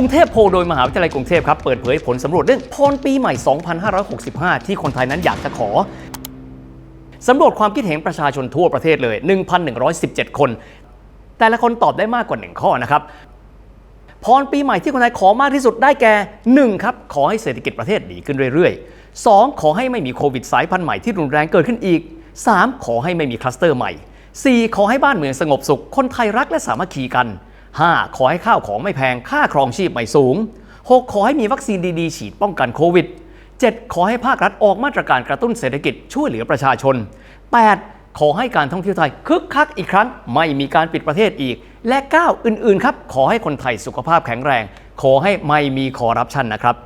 กรุงเทพโพโดยมหาวิทยาลัยกรุงเทพครับ เปิดเผยผลสำรวจเรื่องพรปีใหม่ 2565 ที่คนไทยนั้นอยากจะขอสำรวจความคิดเห็นประชาชนทั่วประเทศเลย 1,117 คน แต่ละคนตอบได้มากกว่า 1 ข้อนะครับพรปีใหม่ที่คนไทยขอมากที่สุดได้แก่ 1. ครับ ขอให้เศรษฐกิจประเทศดีขึ้นเรื่อยๆ 2. ขอให้ไม่มีโควิดสายพันธุ์ใหม่ที่รุนแรงเกิดขึ้นอีก 3. ขอให้ไม่มีคลัสเตอร์ใหม่ 4. ขอให้บ้านเมืองสงบสุข คนไทยรักและสามัคคีกัน 5. ขอให้ข้าวของไม่แพง ค่าครองชีพไม่สูง 6. ขอให้มีวัคซีนดีๆ ฉีดป้องกันโควิด 7. ขอให้ภาครัฐออกมาตรการกระตุ้นเศรษฐกิจช่วยเหลือประชาชน 8. ขอให้การท่องเที่ยวไทยคึกคักอีกครั้ง ไม่มีการปิดประเทศอีก และ 9 อื่นๆ ครับ ขอให้คนไทยสุขภาพแข็งแรง ขอให้ไม่มีคอร์รัปชันนะครับ